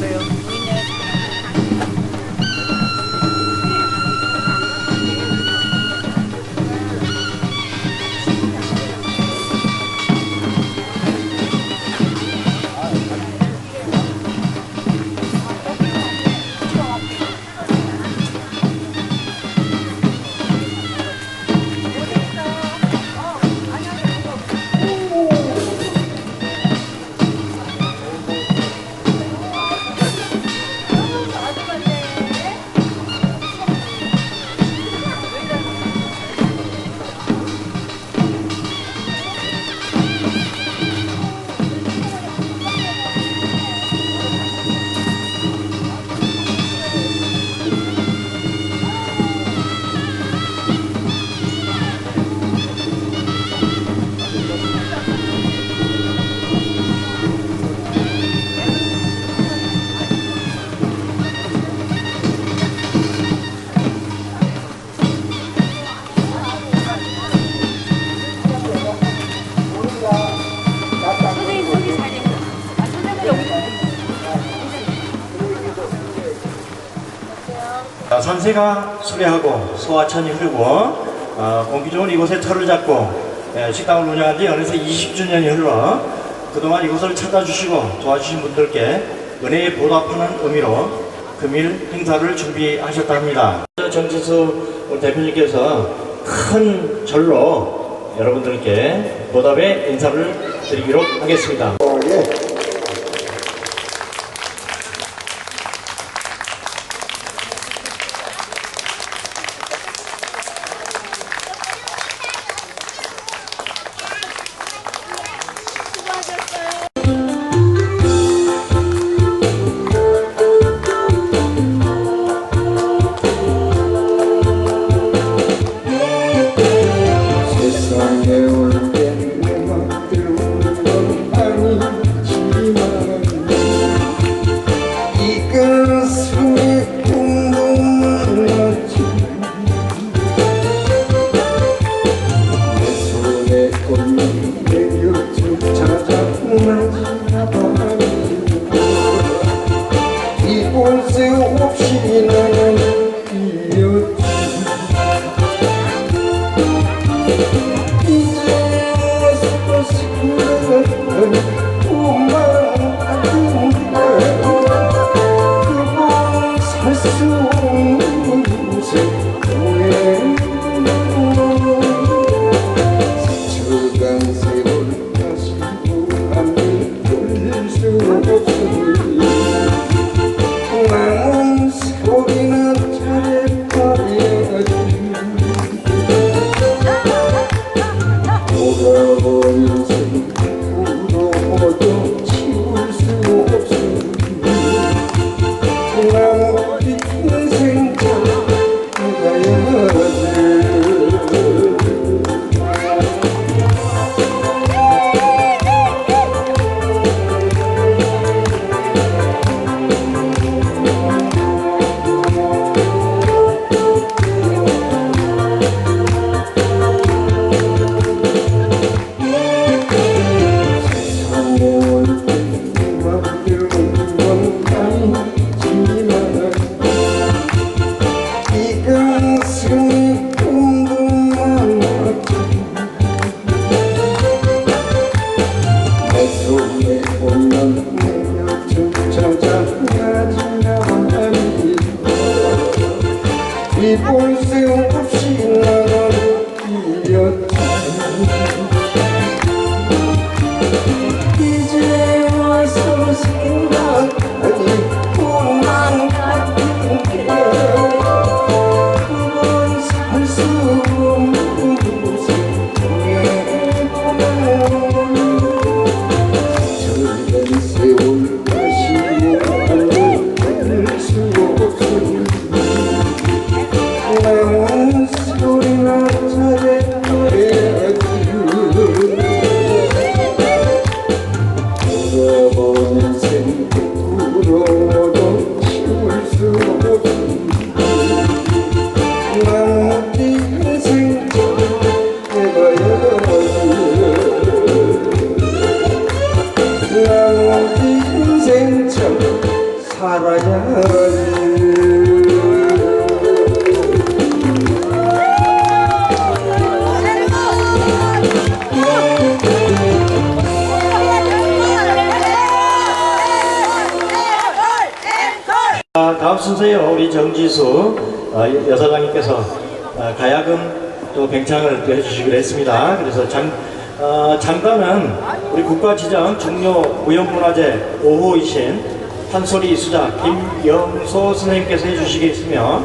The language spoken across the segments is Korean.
잘 찍어주세요. 아, 산세가 수려하고 소하천이 흐르고 아, 공기 좋은 이곳에 터를 잡고 예, 식당을 운영한 지 어느새 20주년이 흘러 그동안 이곳을 찾아주시고 도와주신 분들께 은혜에 보답하는 의미로 금일 행사를 준비하셨다 합니다. 정지수 대표님께서 큰 절로 여러분들께 보답의 인사를 드리기로 하겠습니다. Bye. 어, 여- 여사장님께서 어, 가야금 또 뱅창을 또 해주시기로 했습니다. 그래서 장, 어, 장단은 우리 국가지정 중요 무형문화재 5호이신 판소리 수자 김영소 선생님께서 해주시겠으며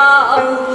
Oh.